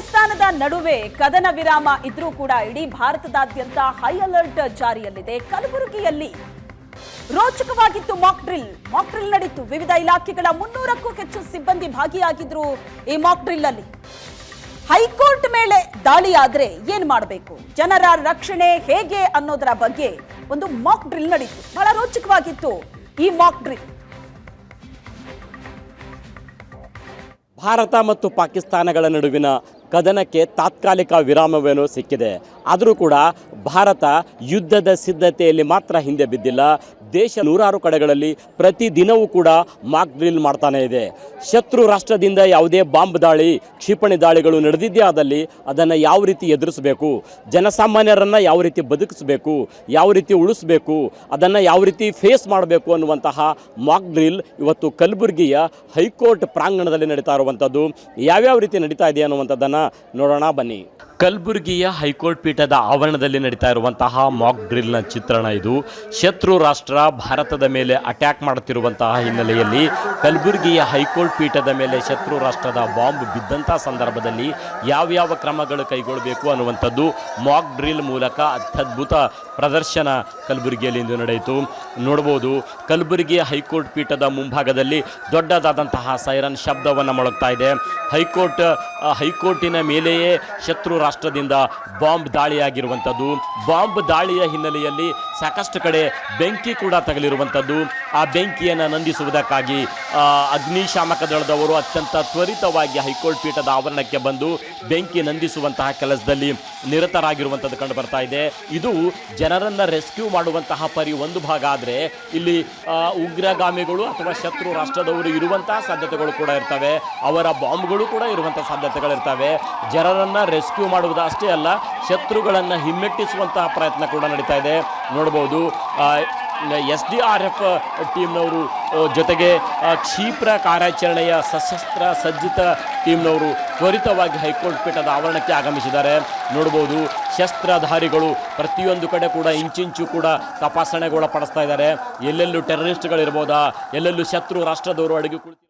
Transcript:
ಪಾಕಿಸ್ತಾನದ ನಡುವೆ ಕದನ ವಿರಾಮ ಇದ್ರೂ ಕೂಡ ಇಡೀ ಭಾರತದಾದ್ಯಂತ ಹೈ ಅಲರ್ಟ್ ಜಾರಿಯಲ್ಲಿದೆ. ಕಲಬುರಗಿಯಲ್ಲಿ ರೋಚಕವಾಗಿತ್ತು ಮಾಕ್ ಡ್ರಿಲ್ ಮಾಕ್ ಡ್ರಿಲ್ ನಡೀತು. ವಿವಿಧ ಇಲಾಖೆಗಳ ಮುನ್ನೂರಕ್ಕೂ ಹೆಚ್ಚು ಸಿಬ್ಬಂದಿ ಭಾಗಿಯಾಗಿದ್ರು ಈ ಮಾಕ್ ಡ್ರಿಲ್ ಅಲ್ಲಿ. ಹೈಕೋರ್ಟ್ ಮೇಲೆ ದಾಳಿಯಾದ್ರೆ ಏನ್ ಮಾಡಬೇಕು? ಜನರ ರಕ್ಷಣೆ ಹೇಗೆ ಅನ್ನೋದರ ಬಗ್ಗೆ ಒಂದು ಮಾಕ್ ಡ್ರಿಲ್ ನಡೀತು. ಬಹಳ ರೋಚಕವಾಗಿತ್ತು ಈ ಮಾಕ್ ಡ್ರಿಲ್ ಭಾರತ ಮತ್ತು ಪಾಕಿಸ್ತಾನಗಳ ನಡುವಿನ ಕದನಕ್ಕೆ ತಾತ್ಕಾಲಿಕ ವಿರಾಮವೇನೋ ಸಿಕ್ಕಿದೆ. ಆದರೂ ಕೂಡ ಭಾರತ ಯುದ್ಧದ ಸಿದ್ಧತೆಯಲ್ಲಿ ಮಾತ್ರ ಹಿಂದೆ ಬಿದ್ದಿಲ್ಲ. ದೇಶ ನೂರಾರು ಕಡೆಗಳಲ್ಲಿ ಪ್ರತಿ ದಿನವೂ ಕೂಡ ಮಾಕ್ ಡ್ರಿಲ್ ಮಾಡ್ತಾನೆ ಇದೆ. ಶತ್ರು ರಾಷ್ಟ್ರದಿಂದ ಯಾವುದೇ ಬಾಂಬ್ ದಾಳಿ, ಕ್ಷಿಪಣಿ ದಾಳಿಗಳು ನಡೆದಿದ್ದೇ ಆದಲ್ಲಿ ಅದನ್ನು ಯಾವ ರೀತಿ ಎದುರಿಸಬೇಕು? ಜನಸಾಮಾನ್ಯರನ್ನು ಯಾವ ರೀತಿ ಬದುಕಿಸಬೇಕು? ಯಾವ ರೀತಿ ಉಳಿಸಬೇಕು? ಅದನ್ನು ಯಾವ ರೀತಿ ಫೇಸ್ ಮಾಡಬೇಕು ಅನ್ನುವಂತಹ ಮಾಕ್ ಡ್ರಿಲ್ ಇವತ್ತು ಕಲಬುರಗಿಯ ಹೈಕೋರ್ಟ್ ಪ್ರಾಂಗಣದಲ್ಲಿ ನಡೀತಾ ಇರುವಂಥದ್ದು ಯಾವ್ಯಾವ ರೀತಿ ನಡೀತಾ ಇದೆ ಅನ್ನುವಂಥದ್ದನ್ನು ನೋಡೋಣ ಬನ್ನಿ. ಕಲಬುರಗಿಯ ಹೈಕೋರ್ಟ್ ಪೀಠದ ಆವರಣದಲ್ಲಿ ನಡೀತಾ ಇರುವಂತಹ ಮಾಕ್ ಡ್ರಿಲ್ನ ಚಿತ್ರಣ ಇದು. ಶತ್ರು ರಾಷ್ಟ್ರ ಭಾರತದ ಮೇಲೆ ಅಟ್ಯಾಕ್ ಮಾಡುತ್ತಿರುವಂತಹ ಹಿನ್ನೆಲೆಯಲ್ಲಿ ಕಲಬುರಗಿಯ ಹೈಕೋರ್ಟ್ ಪೀಠದ ಮೇಲೆ ಶತ್ರು ರಾಷ್ಟ್ರದ ಬಾಂಬ್ ಬಿದ್ದಂಥ ಸಂದರ್ಭದಲ್ಲಿ ಯಾವ್ಯಾವ ಕ್ರಮಗಳು ಕೈಗೊಳ್ಳಬೇಕು ಅನ್ನುವಂಥದ್ದು ಮಾಕ್ ಡ್ರಿಲ್ ಮೂಲಕ ಅತ್ಯದ್ಭುತ ಪ್ರದರ್ಶನ ಕಲಬುರಗಿಯಲ್ಲಿ ಇಂದು ನಡೆಯಿತು. ನೋಡಬಹುದು ಕಲಬುರಗಿಯ ಹೈಕೋರ್ಟ್ ಪೀಠದ ಮುಂಭಾಗದಲ್ಲಿ ದೊಡ್ಡದಾದಂತಹ ಸೈರನ್ ಶಬ್ದವನ್ನು ಮೊಳಗ್ತಾ ಇದೆ. ಹೈಕೋರ್ಟ್ ಹೈಕೋರ್ಟಿನ ಮೇಲೆಯೇ ಶತ್ರು ರಾಷ್ಟ್ರದಿಂದ ಬಾಂಬ್ ದಾಳಿಯಾಗಿರುವಂಥದ್ದು. ಬಾಂಬ್ ದಾಳಿಯ ಹಿನ್ನೆಲೆಯಲ್ಲಿ ಸಾಕಷ್ಟು ಕಡೆ ಬೆಂಕಿ ಕೂಡ ತಗಲಿರುವಂಥದ್ದು. ಆ ಬೆಂಕಿಯನ್ನು ನಂದಿಸುವುದಕ್ಕಾಗಿ ಅಗ್ನಿಶಾಮಕ ದಳದವರು ಅತ್ಯಂತ ತ್ವರಿತವಾಗಿ ಹೈಕೋರ್ಟ್ ಪೀಠದ ಆವರಣಕ್ಕೆ ಬಂದು ಬೆಂಕಿ ನಂದಿಸುವಂತಹ ಕೆಲಸದಲ್ಲಿ ನಿರತರಾಗಿರುವಂಥದ್ದು ಕಂಡು ಬರ್ತಾ ಇದೆ. ಇದು ಜನರನ್ನು ರೆಸ್ಕ್ಯೂ ಮಾಡುವಂತಹ ಪರಿ ಒಂದು ಭಾಗ ಆದರೆ ಇಲ್ಲಿ ಉಗ್ರಗಾಮಿಗಳು ಅಥವಾ ಶತ್ರು ರಾಷ್ಟ್ರದವರು ಇರುವಂತಹ ಸಾಧ್ಯತೆಗಳು ಕೂಡ ಇರ್ತವೆ. ಅವರ ಬಾಂಬ್ಗಳು ಕೂಡ ಇರುವಂತಹ ಸಾಧ್ಯತೆಗಳಿರ್ತವೆ. ಜನರನ್ನು ರೆಸ್ಕ್ಯೂ ಮಾಡುವುದು? ಅಷ್ಟೇ ಅಲ್ಲ, ಶತ್ರುಗಳನ್ನು ಹಿಮ್ಮೆಟ್ಟಿಸುವಂತಹ ಪ್ರಯತ್ನ ಕೂಡ ನಡೀತಾ ಇದೆ. ನೋಡ್ಬೋದು ಎಸ್ ಡಿ ಆರ್ ಎಫ್ ಟೀಮ್ನವರು ಜೊತೆಗೆ ಕ್ಷಿಪ್ರ ಕಾರ್ಯಾಚರಣೆಯ ಸಶಸ್ತ್ರ ಸಜ್ಜಿತ ಟೀಮ್ನವರು ತ್ವರಿತವಾಗಿ ಹೈಕೋರ್ಟ್ ಪೀಠದ ಆವರಣಕ್ಕೆ ಆಗಮಿಸಿದ್ದಾರೆ. ನೋಡ್ಬೋದು, ಶಸ್ತ್ರಧಾರಿಗಳು ಪ್ರತಿಯೊಂದು ಕಡೆ ಕೂಡ ಇಂಚಿಂಚು ಕೂಡ ತಪಾಸಣೆಗೊಳಪಡಿಸ್ತಾ ಇದ್ದಾರೆ. ಎಲ್ಲೆಲ್ಲೂ ಟೆರರಿಸ್ಟ್ಗಳಿರ್ಬೋದಾ? ಎಲ್ಲೆಲ್ಲೂ ಶತ್ರು ರಾಷ್ಟ್ರದವರು ಅಡುಗೆ ಕುಳಿತು